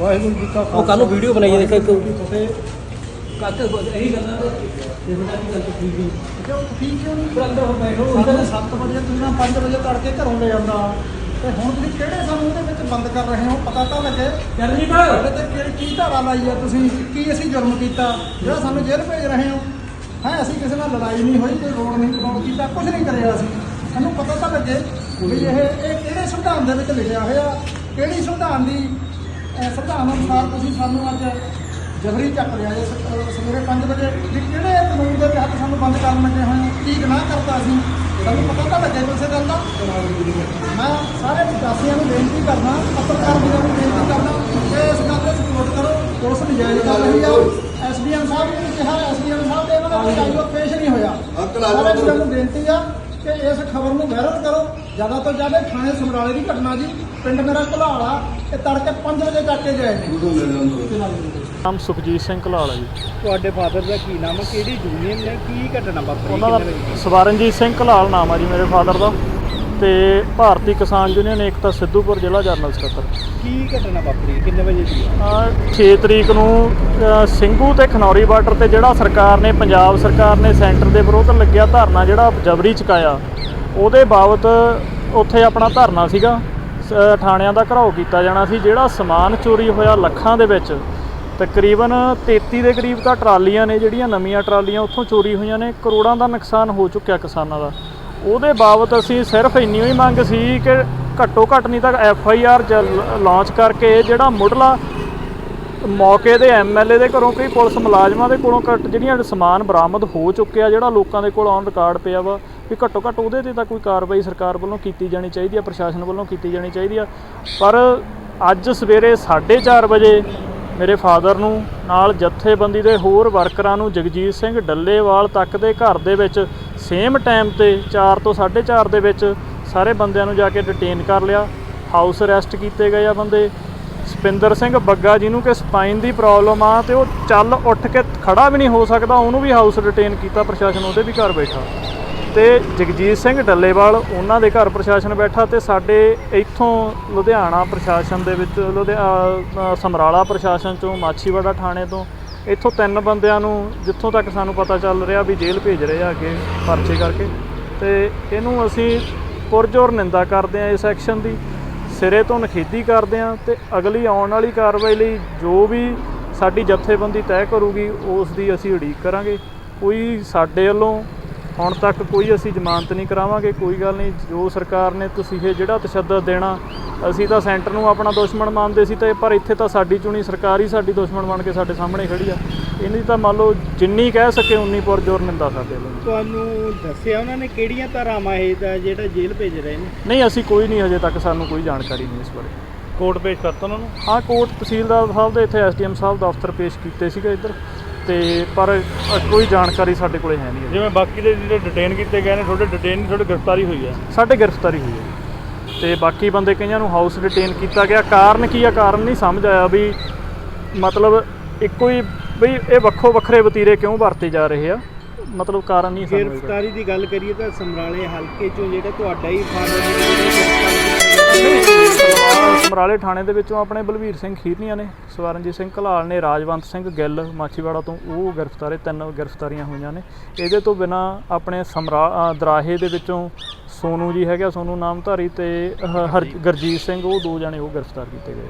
ਵਾਹਿਗੁਰੂ ਜੀ ਕਾ ਉਹ ਕੱਲ ਨੂੰ ਵੀਡੀਓ ਬਣਾਈ ਦੇਖੋ ਇੱਕ। ਫਤਿਹ। ਕੱਕ ਇਹੀ ਗੱਲਾਂ ਤੇ ਮੁੰਡਾ ਕੀ ਗੱਲ ਠੀਕ ਨਹੀਂ ਕਿਉਂ ਠੀਕ ਕਿਉਂ ਨਹੀਂ ਪਰ ਅੰਦਰ ਬੈਠੋ। ਸਾਡੇ 7 ਵਜੇ ਤੁਸੀਂ ਨਾ 5 ਵਜੇ ਤੜਕੇ ਘਰੋਂ ਲੈ ਆਉਂਦਾ। ਤੇ ਹੁਣ ਤੁਸੀਂ ਕਿਹੜੇ ਸਾਨੂੰ ਉਹਦੇ ਵਿੱਚ ਬੰਦ ਕਰ ਰਹੇ ਹੋ? ਪਤਾ ਤਾਂ ਲੱਗੇ। ਚਰਨਜੀਤ। ਸਾਡੇ ਤੇ ਕਿਹੜੀ ਕੀ ਧਾਰਾ ਲਾਈ ਆ ਤੁਸੀਂ? ਕੀ ਅਸੀਂ ਜੁਰਮ ਕੀਤਾ? ਜਿਹੜਾ ਸਾਨੂੰ ਜੇਲ੍ਹ ਭੇਜ ਰਹੇ ਹੋ। ਹੈ ਅਸੀਂ ਕਿਸੇ ਨਾਲ ਲੜਾਈ ਨਹੀਂ ਹੋਈ ਕੋਈ ਰੋਡ ਨਹੀਂ ਕਰਾਉਣ ਕੀਤਾ ਕੁਝ ਨਹੀਂ ਕਰਿਆ ਅਸੀਂ। ਸਾਨੂੰ ਪਤਾ ਤਾਂ ਲੱਗੇ ਵੀ ਇਹ ਇਹ ਕਿਹੜੇ ਸੰਵਿਧਾਨ ਦੇ ਵਿੱਚ ਲਿਖਿਆ ਹੋਇਆ? ਕਿਹੜੀ ਸੰਵਿਧਾਨ ਦੀ ਸੰਵਿਧਾਨ ਅਨੁਸਾਰ ਤੁਸੀਂ ਸਾਨੂੰ ਅੱਜ ਜਬਰੀ ਚੱਕ ਲਿਆ ਜੇ ਸਵੇਰੇ 5 ਵਜੇ। ਵੀ ਕਿਹੜੇ ਕਾਨੂੰਨ ਦੇ ਤਹਿਤ ਸਾਨੂੰ ਬੰਦ ਕਰਨ ਲੱਗੇ ਹੋਏ ਹੋ? ਕੀ ਗੁਨਾਹ ਕਰਤਾ ਅਸੀਂ? ਸਾਨੂੰ ਪਤਾ ਤਾਂ ਲੱਗੇ ਕਿਸੇ ਗੱਲ ਦਾ? ਮੈਂ ਸਾਰੇ ਵਿਕਾਸੀਆਂ ਨੂੰ ਬੇਨਤੀ ਕਰਦਾ ਪੱਤਰਕਾਰ ਵੀਰਾਂ ਨੂੰ ਬੇਨਤੀ ਕਰਦਾ ਕਿ ਇਸ ਗੱਲ ਤੇ ਸਪੋਰਟ ਕਰੋ। ਪੁਲਿਸ ਨਜਾਇਜ਼ ਕਰ ਰਹੀ ਆ। ਐਸਡੀਐਮ ਸਾਹਿਬ ਨੇ ਕਿਹਾ ਐਸਡੀਐਮ ਸਾਹਿਬ ਦੇ ਇਹਨਾਂ ਦਾ ਕੋਈ ਪੇਸ਼ ਨਹੀਂ ਹੋਇਆ। ਸਾਰੇ ਵੀਰਾਂ ਨੂੰ ਬੇਨਤੀ ਆ ਕਿ ਇਸ ਖਬਰ ਨੂੰ ਵਾਇਰਲ ਕਰੋ। ਜ਼ਿਆਦਾ ਤੋਂ ਜ਼ਿਆਦਾ ਥਾਣੇ ਸਮਰਾਲੇ ਦੀ ਘਟਨਾ ਜੀ। ਪਿੰਡ ਮੇਰਾ ਘੁਲਾਲਾ ਇਹ ਤੜਕੇ 5 ਵਜੇ ਚੱਕ ਕੇ ਗਏ ਨੇ। ਨਾਮ ਸੁਖਜੀਤ ਸਿੰਘ ਘਲਾਲ ਜੀ। ਤੁਹਾਡੇ ਫਾਦਰ ਦਾ ਕੀ ਨਾਮ ਹੈ ਕਿਹੜੀ ਯੂਨੀਅਨ ਨੇ? ਕੀ ਘਟਨਾ ਵਾਪਰੀ? ਉਹਨਾਂ ਦਾ? ਸਵਰਨਜੀਤ ਸਿੰਘ ਘਲਾਲ ਨਾਮ ਆ ਜੀ ਮੇਰੇ ਫਾਦਰ ਦਾ। ਤੇ ਭਾਰਤੀ ਕਿਸਾਨ ਯੂਨੀਅਨ ਏਕਤਾ ਸਿੱਧੂਪੁਰ ਜ਼ਿਲ੍ਹਾ ਜਰਨਲ ਸਕੱਤਰ। ਕੀ ਘਟਨਾ ਵਾਪਰੀ? ਕਿੰਨੇ ਵਜੇ ਦੀ? ਅਹ 6 ਤਰੀਕ ਨੂੰ ਅਹ ਸਿੰਘੂ ਤੇ ਖਨੌਰੀ ਬਾਰਡਰ ਤੇ ਜਿਹੜਾ ਸਰਕਾਰ ਨੇ ਪੰਜਾਬ ਸਰਕਾਰ ਨੇ ਸੈਂਟਰ ਦੇ ਵਿਰੋਧ ਲੱਗਿਆ ਧਰਨਾ ਜਿਹੜਾ ਜਬਰੀ ਚੁਕਾਇਆ ਉਹਦੇ ਬਾਬਤ ਉੱਥੇ ਆਪਣਾ ਧਰਨਾ ਸੀਗਾ। ਸ- ਥਾਣਿਆਂ ਦਾ ਘਰਾਓ ਕੀਤਾ ਜਾਣਾ ਸੀ ਜਿਹੜਾ ਸਮਾਨ ਚੋਰੀ ਹੋਇਆ ਲੱਖਾਂ ਦੇ ਵਿੱਚ। ਤਕਰੀਬਨ 33 ਦੇ ਕਰੀਬ ਤਾਂ ਟਰਾਲੀਆਂ ਨੇ ਜਿਹੜੀਆਂ ਨਵੀਆਂ ਟਰਾਲੀਆਂ ਉੱਥੋਂ ਚੋਰੀ ਹੋਈਆਂ ਨੇ ਕਰੋੜਾਂ ਦਾ ਨੁਕਸਾਨ ਹੋ ਚੁੱਕਿਆ ਕਿਸਾਨਾਂ ਦਾ। ਉਹਦੇ ਬਾਬਤ ਅਸੀਂ ਸਿਰਫ ਇੰਨੀ ਹੀ ਮੰਗ ਸੀ ਕਿ ਘੱਟੋ ਘੱਟ ਨਹੀਂ ਤਾਂ ਐਫ ਆਈ ਆਰ ਲਾਂਚ ਕਰਕੇ ਜਿਹੜਾ ਮੁੱਢਲਾ ਮੌਕੇ ਦੇ ਐਮਐਲਏ ਦੇ ਘਰੋਂ ਕਈ ਪੁਲਿਸ ਮੁਲਾਜ਼ਮਾਂ ਦੇ ਕੋਲੋਂ ਘੱਟ ਜਿਹੜੀਆਂ ਸਮਾਨ ਬਰਾਮਦ ਹੋ ਚੁੱਕਿਆ, ਜਿਹੜਾ ਲੋਕਾਂ ਦੇ ਕੋਲ ਔਨ ਰਿਕਾਰਡ ਪਿਆ ਵਾ, ਵੀ ਘੱਟੋ ਘੱਟ ਉਹਦੇ ਤੇ ਤਾਂ ਕੋਈ ਕਾਰਵਾਈ ਸਰਕਾਰ ਵੱਲੋਂ ਕੀਤੀ ਜਾਣੀ ਚਾਹੀਦੀ ਆ, ਪ੍ਰਸ਼ਾਸਨ ਵੱਲੋਂ ਕੀਤੀ ਜਾਣੀ ਚਾਹੀਦੀ ਆ। ਪਰ ਅੱਜ ਸਵੇਰੇ 4:30 ਵਜੇ ਮੇਰੇ ਫਾਦਰ ਨੂੰ, ਨਾਲ ਜਥੇਬੰਦੀ ਦੇ ਹੋਰ ਵਰਕਰਾਂ ਨੂੰ ਜਗਜੀਤ ਸਿੰਘ ਡੱਲੇਵਾਲ ਤੱਕ ਦੇ ਘਰ ਦੇ ਵਿੱਚ ਸੇਮ ਟਾਈਮ ਤੇ 4 ਤੋਂ 4:30 ਦੇ ਵਿੱਚ ਸਾਰੇ ਬੰਦਿਆਂ ਨੂੰ ਜਾ ਕੇ ਡਿਟੇਨ ਕਰ ਲਿਆ। ਹਾਊਸ ਅਰੈਸਟ ਕੀਤੇ ਗਏ ਆ ਬੰਦੇ। ਸਪਿੰਦਰ ਸਿੰਘ ਬੱਗਾ ਜਿਹਨੂੰ ਕਿ ਸਪਾਈਨ ਦੀ ਪ੍ਰੋਬਲਮ ਆ ਤੇ ਉਹ ਚੱਲ ਉੱਠ ਕੇ ਖੜਾ ਵੀ ਨਹੀਂ ਹੋ ਸਕਦਾ, ਉਹਨੂੰ ਵੀ ਹਾਊਸ ਡਿਟੇਨ ਕੀਤਾ, ਪ੍ਰਸ਼ਾਸਨ ਉਹਦੇ ਵੀ ਘਰ ਬੈਠਾ। ਤੇ ਜਗਜੀਤ ਸਿੰਘ ਡੱਲੇਵਾਲ ਉਹਨਾਂ ਦੇ ਘਰ ਪ੍ਰਸ਼ਾਸਨ ਬੈਠਾ ਤੇ ਸਾਡੇ ਇੱਥੋਂ ਲੁਧਿਆਣਾ ਪ੍ਰਸ਼ਾਸਨ ਦੇ ਵਿੱਚ ਲੁਧਿਆਣਾ ਸਮਰਾਲਾ ਪ੍ਰਸ਼ਾਸਨ ਚੋਂ ਮਾਛੀਵਾੜਾ ਥਾਣੇ ਤੋਂ ਇੱਥੋਂ ਤਿੰਨ ਬੰਦਿਆਂ ਨੂੰ ਜਿੱਥੋਂ ਤੱਕ ਸਾਨੂੰ ਪਤਾ ਚੱਲ ਰਿਹਾ ਵੀ ਜੇਲ੍ਹ ਭੇਜ ਰਹੇ ਆ ਅੱਗੇ ਪਰਚੇ ਕਰਕੇ, ਤੇ ਇਹਨੂੰ ਅਸੀਂ ਪੁਰਜੋਰ ਨਿੰਦਾ ਕਰਦੇ ਆ ਇਸ ਐਕਸ਼ਨ ਦੀ, ਸਿਰੇ ਤੋਂ ਨਖੇਦੀ ਕਰਦੇ ਆ ਤੇ ਅਗਲੀ ਆਉਣ ਵਾਲੀ ਕਾਰਵਾਈ ਲਈ ਜੋ ਵੀ ਸਾਡੀ ਜਥੇਬੰਦੀ ਤੈਅ ਕਰੂਗੀ, ਉਸ ਦੀ ਅਸੀਂ ਉਡੀਕ ਕਰਾਂਗੇ। ਕੋਈ ਸਾਡੇ ਵੱਲੋਂ ਹੁਣ ਤੱਕ ਕੋਈ ਅਸੀਂ ਜ਼ਮਾਨਤ ਨਹੀਂ ਕਰਾਵਾਂਗੇ ਕੋਈ ਗੱਲ ਨਹੀਂ। ਜੋ ਸਰਕਾਰ ਨੇ ਤੁਸੀਂ ਇਹ ਜਿਹੜਾ ਤਸ਼ੱਦਦ ਦੇਣਾ ਅਸੀਂ ਤਾਂ ਸੈਂਟਰ ਨੂੰ ਆਪਣਾ ਦੁਸ਼ਮਣ ਮੰਨਦੇ ਸੀ ਤੇ ਪਰ ਇੱਥੇ ਤਾਂ ਸਾਡੀ ਚੁਣੀ ਸਰਕਾਰ ਹੀ ਸਾਡੀ ਦੁਸ਼ਮਣ ਬਣ ਕੇ ਸਾਡੇ ਸਾਹਮਣੇ ਖੜੀ ਆ। ਇਹਦੀ ਤਾਂ ਮੰਨ ਲਓ ਜਿੰਨੀ ਕਹਿ ਸਕੇ ਉਨੀ ਪੁਰਜੋਰ ਨਿੰਦਾ ਸਾਡੇ ਵੱਲੋਂ ਤੁਹਾਨੂੰ ਦੱਸਿਆ ਉਹਨਾਂ ਨੇ ਕਿਹੜੀਆਂ ਧਾਰਾਵਾਂ ਇਹ ਦਾ ਜਿਹੜਾ ਜੇਲ੍ਹ ਭੇਜ ਰਹੇ ਨੇ? ਨਹੀਂ ਅਸੀਂ ਕੋਈ ਨਹੀਂ ਹਜੇ ਤੱਕ ਸਾਨੂੰ ਕੋਈ ਜਾਣਕਾਰੀ ਨਹੀਂ ਇਸ ਬਾਰੇ। ਕੋਰਟ ਪੇਸ਼ ਕਰਤਾ ਉਹਨਾਂ ਨੂੰ? ਹਾਂ ਕੋਰਟ ਤਹਿਸੀਲਦਾਰ ਸਾਹਿਬ ਦੇ ਇੱਥੇ ਐਸਡੀਐਮ ਸਾਹਿਬ ਦਫ਼ਤਰ ਪੇਸ਼ ਕੀਤੇ ਸੀਗੇ ਇੱਧਰ। ਤੇ ਪਰ ਅ, ਕੋਈ ਜਾਣਕਾਰੀ ਸਾਡੇ ਕੋਲੇ ਹੈ ਨਹੀਂ। ਜਿਵੇਂ ਬਾਕੀ ਦੇ ਜਿਹੜੇ ਡਿਟੇਨ ਕੀਤੇ ਗਏ ਨੇ ਤੁਹਾਡੇ ਡਿਟੇਨ ਤੁਹਾਡੀ ਗ੍ਰਿਫਤਾਰੀ ਹੋਈ ਹੈ ਸਾਡੇ ਗ੍ਰਿਫਤਾਰੀ ਹੋਈ ਹੈ ਜੀ। ਤੇ ਬਾਕੀ ਬੰਦੇ ਕਈਆਂ ਨੂੰ ਹਾਊਸ ਡਿਟੇਨ ਕੀਤਾ ਗਿਆ ਕਾਰਨ ਕੀ ਆ ਕਾਰਨ ਨਹੀਂ ਸਮਝ ਆਇਆ ਵੀ ਮਤਲਬ ਇੱਕੋ ਹੀ ਵੀ ਇਹ ਵੱਖੋ ਵੱਖਰੇ ਵਤੀਰੇ ਕਿਉਂ ਵਰਤੇ ਜਾ ਰਹੇ ਆ ਮਤਲਬ ਕਾਰਨ ਨਹੀਂ ਸਮਝ ਆਇਆ ਗ੍ਰਿਫਤਾਰੀ ਦੀ ਗੱਲ ਕਰੀਏ ਤਾਂ ਸਮਰਾਲੇ ਹਲਕੇ ਚੋਂ ਜਿਹੜਾ ਤੁਹਾਡਾ ਹੀ ਫਾਦਰ ਸਮਰਾਲੇ ਥਾਣੇ ਦੇ ਵਿੱਚੋਂ ਆਪਣੇ ਬਲਵੀਰ ਸਿੰਘ ਖੀਰਨੀਆਂ ਨੇ ਸਵਰਨਜੀਤ ਸਿੰਘ ਘਲਾਲ ਨੇ ਰਾਜਵੰਤ ਸਿੰਘ ਗਿੱਲ ਮਾਛੀਵਾੜਾ ਤੋਂ ਉਹ ਗ੍ਰਿਫਤਾਰੇ ਤਿੰਨ ਗ੍ਰਿਫਤਾਰੀਆਂ ਹੋਈਆਂ ਨੇ। ਇਹਦੇ ਤੋਂ ਬਿਨਾ ਆਪਣੇ ਸਮਰਾ ਦਰਾਹੇ ਦੇ ਵਿੱਚੋਂ ਸੋਨੂ ਜੀ ਹੈਗਾ ਸੋਨੂ ਨਾਮਧਾਰੀ ਤੇ ਅਹ, ਹਰ- ਗੁਰਜੀਤ ਸਿੰਘ ਉਹ ਦੋ ਜਣੇ ਉਹ ਗ੍ਰਿਫਤਾਰ ਕੀਤੇ ਗਏ।